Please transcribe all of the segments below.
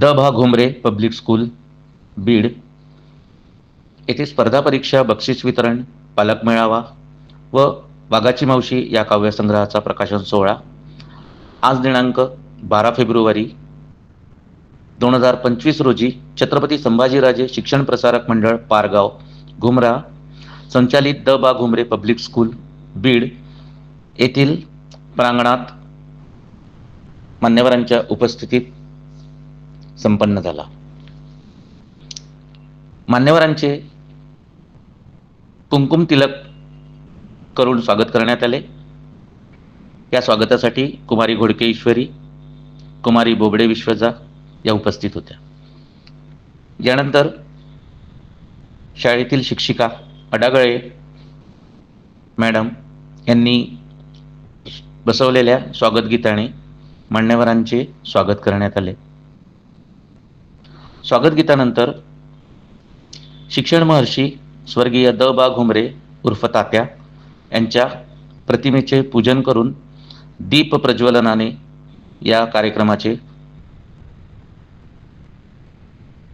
The भा Ghumare public school Beed. येथे स्पर्धा परीक्षा बक्षीस वितरण पालक मेळावा व वाघाची मावशी या काव्यसंग्रहाचा प्रकाशन सोहळा. आज दिनांक बारा फेब्रुवारी दोन हजार पंचवीस रोजी छत्रपती संभाजीराजे शिक्षण प्रसारक मंडळ पारगाव घुमरा संचालित द बा घुमरे पब्लिक स्कूल बीड येथील प्रांगणात मान्यवरांच्या उपस्थितीत संपन्न झाला. मान्यवरांचे कुमकुम तिलक करून स्वागत करण्यात आले. या स्वागतासाठी कुमारी घोडके ईश्वरी कुमारी बोबडे विश्वजा या उपस्थित होत्या. यानंतर शाळेतील शिक्षिका अडागळे मॅडम यांनी बसवलेल्या स्वागत गीताने मान्यवरांचे स्वागत करण्यात आले. स्वागत गीतानंतर शिक्षण महर्षी स्वर्गीय द बा घुमरे उर्फ तात्या यांच्या प्रतिमेचे पूजन करून दीप प्रज्वलनाने या कार्यक्रमाचे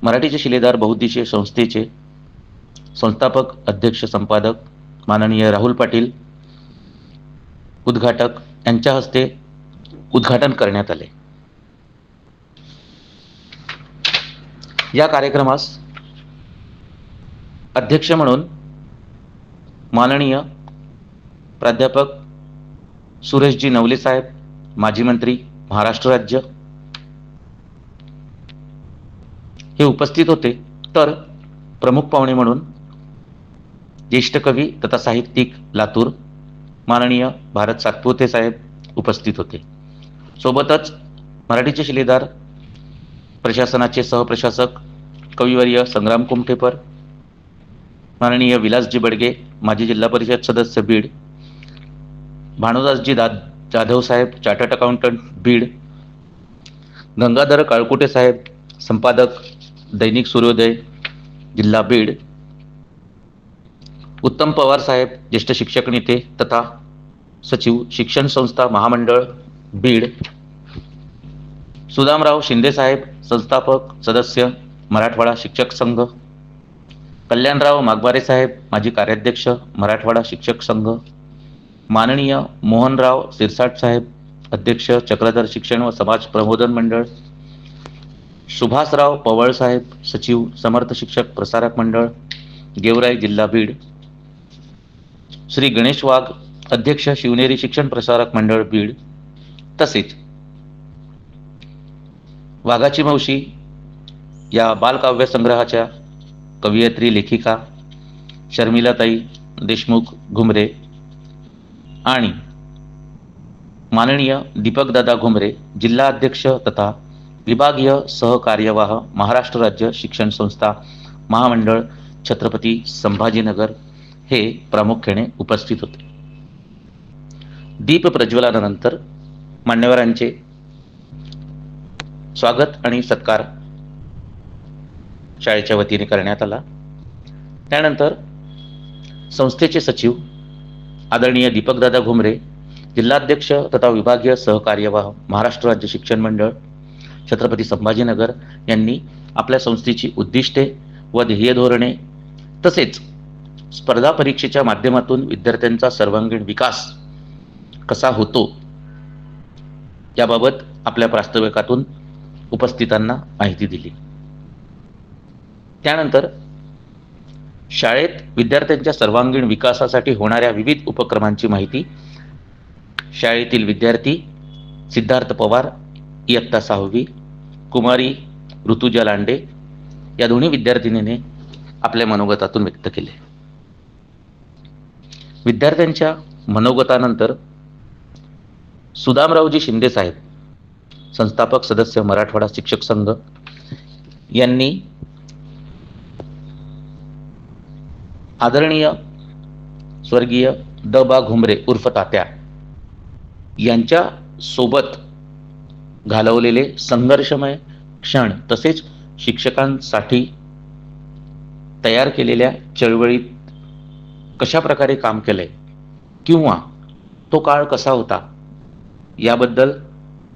मराठीचे शिलेदार बहुद्देशीय संस्थेचे संस्थापक अध्यक्ष संपादक माननीय राहुल पाटील उद्घाटक यांच्या हस्ते उद्घाटन करण्यात आले. या कार्यक्रमास अध्यक्ष म्हणून माननीय प्राध्यापक सुरेशजी नवले साहेब माजी मंत्री महाराष्ट्र राज्य हे उपस्थित होते. तर प्रमुख पाहुणे म्हणून ज्येष्ठ कवी तथा साहित्यिक लातूर माननीय भारत सातपुते साहेब उपस्थित होते. सोबतच मराठीचे शिलेदार प्रशासनाचे सहप्रशासक कविवर्य संग्राम कुमठेपर. माननीय विलासजी बडगे माजी जिल्हा परिषद सदस्य बीड. भानुदासजी दा जाधव साहेब चार्टर्ड अकाउंटंट बीड. गंगाधर काळकुटे साहेब संपादक दैनिक सूर्योदय जिल्हा बीड. उत्तम पवार साहेब ज्येष्ठ शिक्षक नेते तथा सचिव शिक्षण संस्था महामंडळ बीड. सुदामराव शिंदे साहेब संस्थापक सदस्य मराठवाडा शिक्षक संघ. कल्याणराव मागबारे साहेब माजी कार्याध्यक्ष मराठवाडा शिक्षक संघ. माननीय मोहनराव सिरसाट साहेब अध्यक्ष चक्रधर शिक्षण व समाज प्रबोधन मंडळ. सुभाषराव पवळ साहेब सचिव समर्थ शिक्षक प्रसारक मंडळ गेवराई जिल्हा बीड. श्री गणेश वाघ अध्यक्ष शिवनेरी शिक्षण प्रसारक मंडळ बीड. तसेच वाघाची मावशी या बालकाव्य संग्रहाच्या कवयित्री लेखिका शर्मिलाताई देशमुख घुमरे आणि माननीय दीपकदादा घुमरे जिल्हा अध्यक्ष तथा विभागीय सहकार्यवाह महाराष्ट्र राज्य शिक्षण संस्था महामंडळ छत्रपती संभाजीनगर हे प्रामुख्याने उपस्थित होते. दीप प्रज्वलनानंतर मान्यवरांचे स्वागत आणि सत्कार शाळेच्या वतीने करण्यात आला. त्यानंतर संस्थेचे सचिव आदरणीय दीपकदादा घुमरे जिल्हाध्यक्ष तथा विभागीय सहकार्यवाह महाराष्ट्र राज्य शिक्षण मंडळ छत्रपती संभाजीनगर यांनी आपल्या संस्थेची उद्दिष्टे व ध्येय धोरणे तसेच स्पर्धा परीक्षेच्या माध्यमातून विद्यार्थ्यांचा सर्वांगीण विकास कसा होतो याबाबत आपल्या प्रास्ताविकातून उपस्थितांना माहिती दिली. त्यानंतर शाळेत विद्यार्थ्यांच्या सर्वांगीण विकासासाठी होणाऱ्या विविध उपक्रमांची माहिती शाळेतील विद्यार्थी सिद्धार्थ पवार इयत्ता सहावी कुमारी ऋतुजा लांडे या दोन्ही विद्यार्थिनीने आपल्या मनोगतातून व्यक्त केले. विद्यार्थ्यांच्या मनोगतानंतर सुदामरावजी शिंदे साहेब संस्थापक सदस्य मराठवाडा शिक्षक संघ यांनी आदरणीय स्वर्गीय द बा घुमरे उर्फ तात्या यांच्या सोबत घालवलेले संघर्षमय क्षण तसेच शिक्षकांसाठी तयार केलेल्या चळवळीत कशा प्रकारे काम केले किंवा तो काळ कसा होता याबद्दल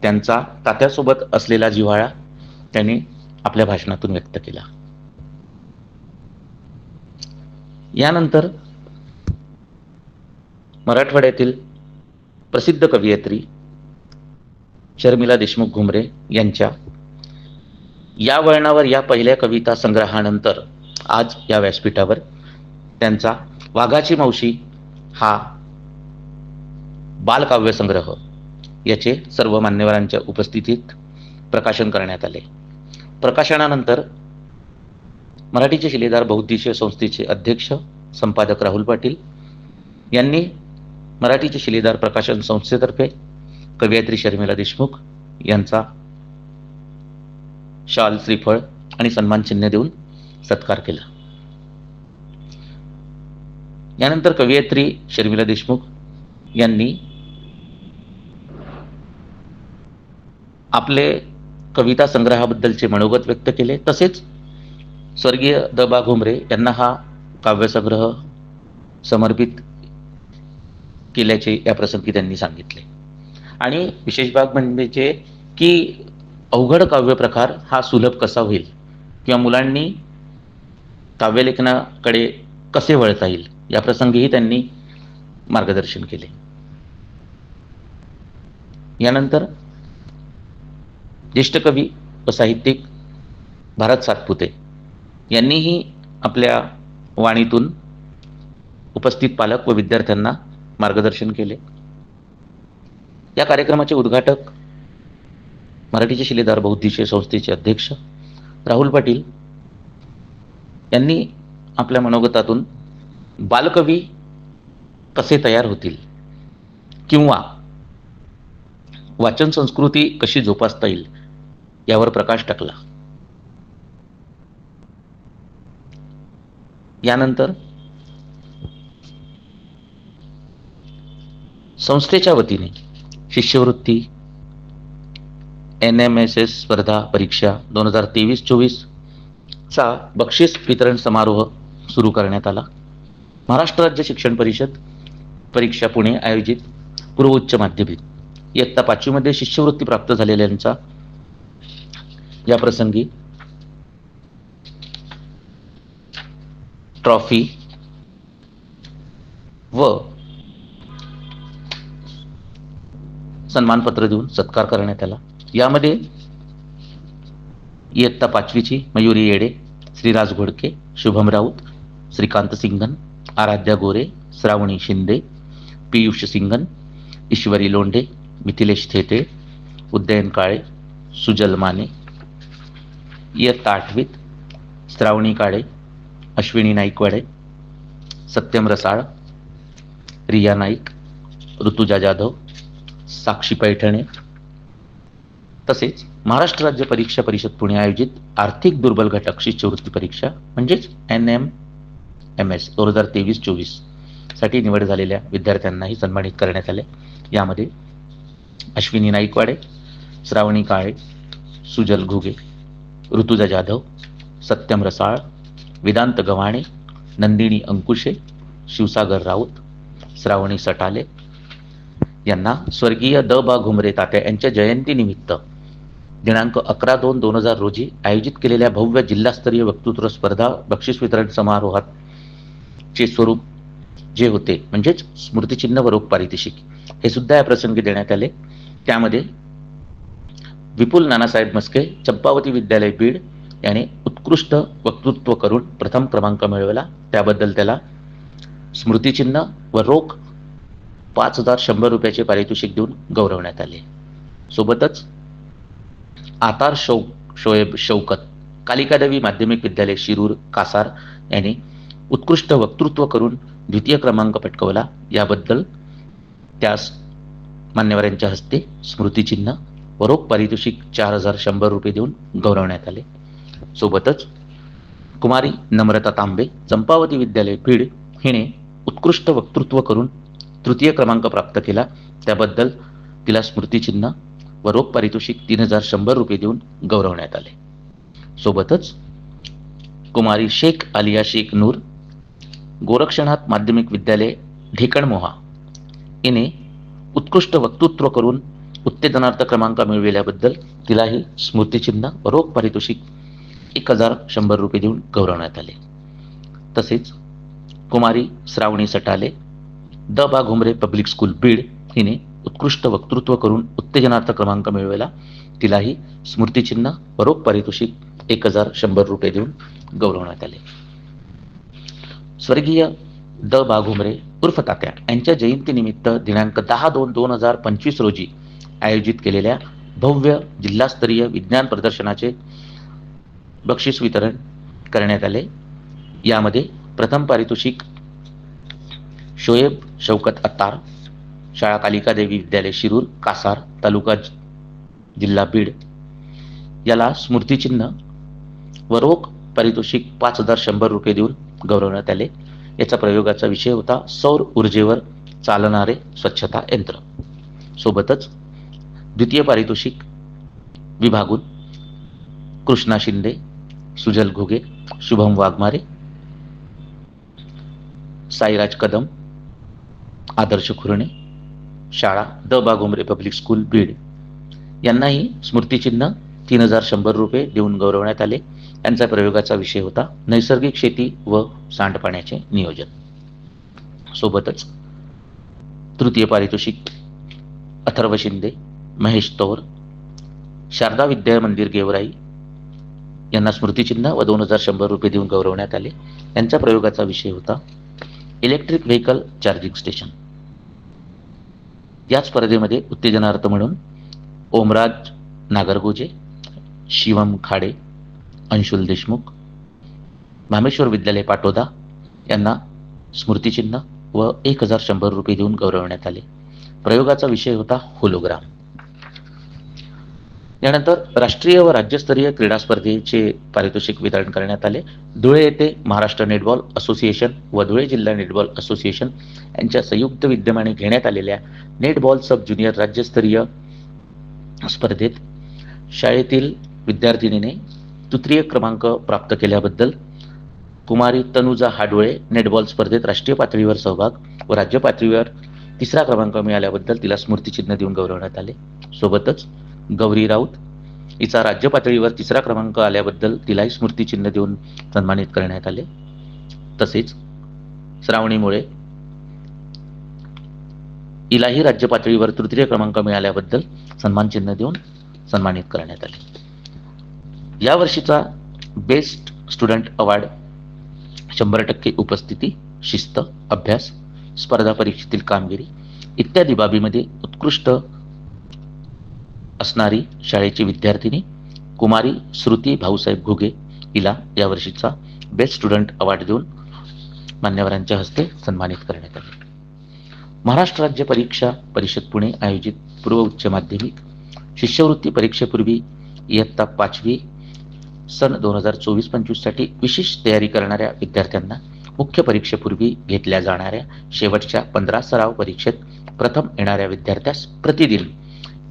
त्यांचा तात्यासोबत असलेला जिव्हाळा त्यांनी आपल्या भाषणातून व्यक्त केला. यानंतर मराठवाड्यातील प्रसिद्ध कवयित्री शर्मिला देशमुख घुमरे यांच्या या वळणावर या पहिल्या कविता संग्रहानंतर आज या व्यासपीठावर त्यांचा वाघाची मावशी हा बालकाव्य संग्रह याचे सर्व मान्यवरांच्या उपस्थितीत प्रकाशन करण्यात आले. प्रकाशनानंतर मराठीचे शिलेदार बहुद्देशीय संस्थेचे अध्यक्ष संपादक राहुल पाटील यांनी मराठीचे शिलेदार प्रकाशन संस्थेतर्फे कवयित्री शर्मिला देशमुख यांचा शाल श्रीफळ आणि सन्मान चिन्ह देऊन सत्कार केला. यानंतर कवयित्री शर्मिला देशमुख यांनी आपले कविता संग्रहाबद्दलचे मनोगत व्यक्त केले. तसेच स्वर्गीय द बा घुमरे यांना हा काव्यसंग्रह समर्पित केल्याचे या प्रसंगी त्यांनी सांगितले. आणि विशेष भाग म्हणजे की अवघड काव्य प्रकार हा सुलभ कसा होईल? किंवा मुलांनी काव्यलेखनाकडे कसे वळता येईल? या प्रसंगीही त्यांनी मार्गदर्शन केले. यानंतर ज्येष्ठ कवी व साहित्यिक भारत सातपुते यांनीही आपल्या वाणीतून उपस्थित पालक व विद्यार्थ्यांना मार्गदर्शन केले. या कार्यक्रमाचे उद्घाटक मराठीचे शिलेदार बौद्धिशीय संस्थेचे अध्यक्ष राहुल पाटील यांनी आपल्या मनोगतातून बालकवी कसे तयार होतील किंवा वाचन संस्कृती कशी जोपासता येईल यावर प्रकाश टाकला. यानंतर संस्थेच्या वतीने शिष्यवृत्ती एन एम एस एस स्पर्धा परीक्षा दोन हजार तेवीस चोवीसचा बक्षीस वितरण समारोह सुरू करण्यात आला. महाराष्ट्र राज्य शिक्षण परिषद परीक्षा पुणे आयोजित पूर्व उच्च माध्यमिक. इयत्ता पाचवीमध्ये शिष्यवृत्ती प्राप्त झालेल्यांचा या प्रसंगी ट्रॉफी व सन्मानपत्र देऊन सत्कार करण्यात आला. यामध्ये इयत्ता पाचवीची मयुरी येडे श्रीराज घोडके शुभम राऊत श्रीकांत सिंगन आराध्या गोरे श्रावणी शिंदे पियुष सिंगन ईश्वरी लोंढे मिथिलेश थेटे उदयन काळे सुजल माने. इयत्ता आठवीत श्रावणी काळे अश्विनी नाईकवाडे सत्यम रसाळ रिया नाईक ऋतुजा जाधव साक्षी पैठणे. तसेच महाराष्ट्र राज्य परीक्षा परिषद पुणे आयोजित आर्थिक दुर्बल घटक शिष्यवृत्ती परीक्षा म्हणजेच एन एम एम एस दोन हजार तेवीस चोवीससाठी निवड झालेल्या विद्यार्थ्यांनाही सन्मानित करण्यात आले. यामध्ये अश्विनी नाईकवाडे श्रावणी काळे सुजल घुगे ऋतुजा जाधव सत्यम रसाळ वेदांत गव्हाणे नंदिनी अंकुशे शिवसागर राऊत श्रावणी सटाले यांना स्वर्गीय द बा घुमरे तात्या यांच्या जयंतीनिमित्त दिनांक अकरा दोन दोन हजार रोजी आयोजित केलेल्या भव्य जिल्हास्तरीय वक्तृत्व स्पर्धा बक्षीस वितरण समारोहात चे स्वरूप जे होते म्हणजेच स्मृतिचिन्ह व रोख पारितोषिक हे सुद्धा या प्रसंगी देण्यात आले. त्यामध्ये विपुल नानासाहेब मस्के चंपावती विद्यालय बीड याने उत्कृष्ट वक्तृत्व करून प्रथम क्रमांक मिळवला. त्याबद्दल त्याला स्मृतिचिन्ह व रोख पाच हजार शंभर रुपयाचे पारितोषिक देऊन गौरवण्यात आले. सोबतच आतार शौ शोएब शौकत कालिकादेवी माध्यमिक विद्यालय शिरूर कासार यांनी उत्कृष्ट वक्तृत्व करून द्वितीय क्रमांक पटकवला. याबद्दल त्यास मान्यवरांच्या हस्ते स्मृतिचिन्ह व रोख पारितोषिक चार हजार शंभर रुपये देऊन गौरवण्यात आले. सोबतच कुमारी नम्रता तांबे चंपावती विद्यालय बीड हिने उत्कृष्ट वक्तृत्व करून तृतीय क्रमांक प्राप्त केला. त्याबद्दल तिला स्मृतिचिन्ह व रोख पारितोषिक तीन हजार शंभर रुपये देऊन गौरवण्यात आले. सोबतच कुमारी शेख आलिया शेख नूर गोरक्षनाथ माध्यमिक विद्यालय ढेकणमोहा हिने उत्कृष्ट वक्तृत्व करून उत्तेजनार्थ क्रमांक मिळविल्याबद्दल तिलाही स्मृतिचिन्ह व रोख पारितोषिक एक हजार शंभर रुपये देऊन गौरवण्यात आले. तसेच कुमारी श्रावणी सटाले द बा घुमरे पब्लिक स्कूल बीड हिने उत्कृष्ट वक्तृत्व करून उत्तेजनार्थ क्रमांक मिळवला. तिलाही स्मृतिचिन्ह व पारितोषिक एक हजार शंभर रुपये देऊन गौरवण्यात आले. स्वर्गीय द बा घुमरे उर्फ तात्या यांच्या जयंतीनिमित्त दिनांक दहा दोन दोन हजार पंचवीस रोजी आयोजित केलेल्या भव्य जिल्हास्तरीय विज्ञान प्रदर्शनाचे बक्षीस वितरण करण्यात आले. यामध्ये प्रथम पारितोषिक शोएब शौकत अत्तार शाळा कालिका देवी विद्यालय शिरूर कासार तालुका जिल्हा बीड. याला स्मृतिचिन्ह व रोख पारितोषिक पाच हजार शंभर रुपये देऊन गौरवण्यात आले. याचा प्रयोगाचा विषय होता सौर ऊर्जेवर चालणारे स्वच्छता यंत्र. सोबतच द्वितीय पारितोषिक विभागून कृष्णा शिंदे सुजल घुगे शुभम वाघमारे साईराज कदम आदर्श खुरणे शाळा the Bagomare public school Beed. यांनाही स्मृतिचिन्ह तीन हजार शंभर रुपये देऊन गौरवण्यात आले. यांचा प्रयोगाचा विषय होता नैसर्गिक शेती व सांडपाण्याचे नियोजन. सोबतच तृतीय पारितोषिक अथर्व शिंदे महेश तौर शारदा विद्या मंदिर गेवराई यांना स्मृतिचिन्ह व दोन हजार शंभर रुपये देऊन गौरवण्यात आले. यांच्या प्रयोगाचा विषय होता इलेक्ट्रिक व्हेकल चार्जिंग स्टेशन या स्पर्धेमध्ये उत्तेजनार्थ म्हणून ओमराज नागरगोजे शिवम खाडे अंशुल देशमुख मामेश्वर विद्यालय पाटोदा यांना स्मृतिचिन्ह व एक हजार शंभर रुपये देऊन गौरवण्यात आले. प्रयोगाचा विषय होता होलोग्राम यानंतर राष्ट्रीय व राज्यस्तरीय क्रीडा स्पर्धेचे पारितोषिक वितरण करण्यात आले. धुळे येथे महाराष्ट्र नेटबॉल असोसिएशन व धुळे जिल्हा नेटबॉल असोसिएशन यांच्या संयुक्त विद्यमाने घेण्यात आलेल्या नेटबॉल सब ज्युनियर राज्यस्तरीय स्पर्धेत शाळेतील विद्यार्थिनीने तृतीय क्रमांक प्राप्त केल्याबद्दल कुमारी तनुजा हाडोळे नेटबॉल स्पर्धेत राष्ट्रीय पातळीवर सहभाग व राज्य पातळीवर तिसरा क्रमांक मिळाल्याबद्दल तिला स्मृतिचिन्ह देऊन गौरवण्यात आले. सोबतच गौरी राऊत. हिचा राज्य पातळीवर तिसरा क्रमांक आल्याबद्दल तिलाही स्मृतिचिन्ह देऊन सन्मानित करण्यात आले. तसेच श्रावणीमुळे हिलाही राज्य पातळीवर तृतीय क्रमांक मिळाल्याबद्दल सन्मानचिन्ह देऊन सन्मानित करण्यात आले. या वर्षीचा बेस्ट स्टुडंट अवॉर्ड शंभर टक्के उपस्थिती शिस्त अभ्यास स्पर्धा परीक्षेतील कामगिरी इत्यादी बाबीमध्ये उत्कृष्ट असणारी शाळेची विद्यार्थिनी कुमारी श्रुती भाऊसाहेब घुगे हिला यावर्षीचा बेस्ट स्टुडंट अवॉर्ड देऊन मान्यवरांच्या हस्ते सन्मानित करण्यात आले. महाराष्ट्र राज्य परीक्षा परिषद पुणे आयोजित पूर्व उच्च माध्यमिक शिष्यवृत्ती परीक्षेपूर्वी इयत्ता पाचवी सन दोन हजार चोवीस पंचवीससाठी विशेष तयारी करणाऱ्या विद्यार्थ्यांना मुख्य परीक्षेपूर्वी घेतल्या जाणाऱ्या शेवटच्या पंधरा सराव परीक्षेत प्रथम येणाऱ्या विद्यार्थ्यास प्रतिदिन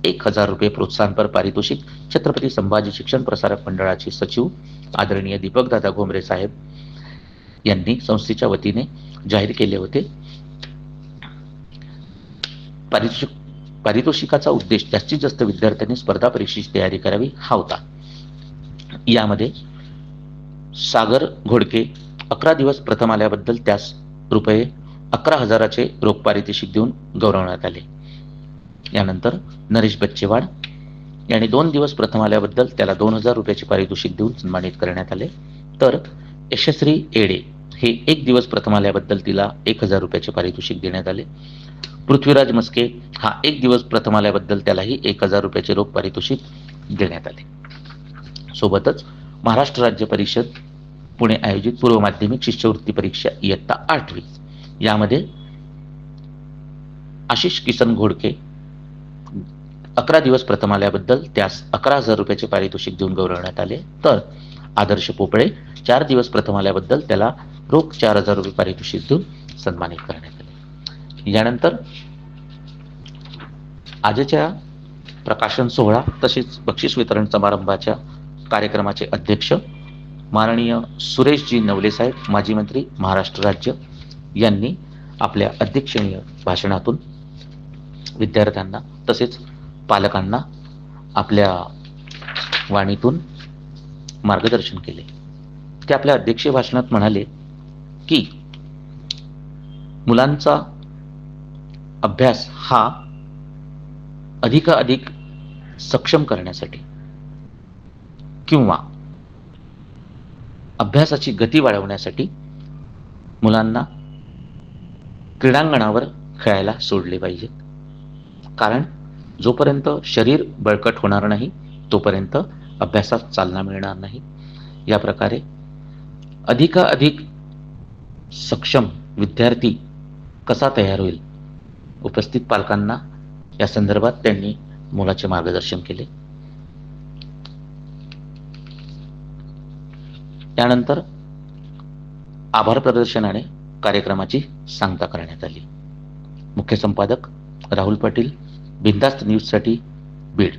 एक हजार रुपये प्रोत्साहनपर पारितोषिक छत्रपती संभाजी शिक्षण प्रसारक मंडळाचे सचिव आदरणीय दीपक दादा घोमरे साहेब यांनी संस्थेच्या वतीने जाहीर केले होते. पारितोषिक पारितोषिकाचा उद्देश जास्तीत जास्त विद्यार्थ्यांनी स्पर्धा परीक्षेची तयारी करावी हा होता. यामध्ये सागर घोडके अकरा दिवस प्रथम आल्याबद्दल त्यास रुपये अकरा हजाराचे रोख पारितोषिक देऊन गौरवण्यात आले. यानंतर नरेश बच्चेवाड यांनी दोन दिवस प्रथम आल्याबद्दल त्याला दोन हजार रुपयाचे पारितोषिक देऊन सन्मानित करण्यात आले. तर यशस्वी एडे हे एक दिवस प्रथम आल्याबद्दल तिला एक हजार रुपयाचे पारितोषिक देण्यात आले. पृथ्वीराज मस्के हा एक दिवस प्रथम आल्याबद्दल त्यालाही एक हजार रुपयाचे रोख पारितोषिक देण्यात आले. सोबतच महाराष्ट्र राज्य परिषद पुणे आयोजित पूर्व माध्यमिक शिष्यवृत्ती परीक्षा इयत्ता आठवी यामध्ये आशिष किसन घोडके अकरा दिवस प्रथम आल्याबद्दल त्यास अकरा हजार रुपयाचे पारितोषिक देऊन गौरवण्यात आले. तर आदर्श पोपळे चार दिवस प्रथम आल्याबद्दल त्याला रोख चार हजार रुपये पारितोषिक देऊन सन्मानित करण्यात आले. यानंतर आजच्या प्रकाशन सोहळा तसेच बक्षीस वितरण समारंभाच्या कार्यक्रमाचे अध्यक्ष माननीय सुरेशजी नवले साहेब माजी मंत्री महाराष्ट्र राज्य यांनी आपल्या अध्यक्षणीय भाषणातून विद्यार्थ्यांना तसेच पालकांना आपल्या वाणीतून मार्गदर्शन केले. ते आपल्या अध्यक्षीय भाषणात म्हणाले की मुलांचा अभ्यास हा अधिकाधिक सक्षम करण्यासाठी किंवा अभ्यासाची गती वाढवण्यासाठी मुलांना क्रीडांगणावर खेळायला सोडले पाहिजेत कारण जोपर्यंत शरीर बळकट होणार नाही तोपर्यंत अभ्यासात चालना मिळणार नाही. या प्रकारे अधिकाधिक सक्षम विद्यार्थी कसा तयार होईल? उपस्थित पालकांना या संदर्भात त्यांनी मुलाचे मार्गदर्शन केले. त्यानंतर आभार प्रदर्शनाने कार्यक्रमाची सांगता करण्यात आली. मुख्य संपादक राहुल पाटील बिंदास्त न्यूजसाठी बीड.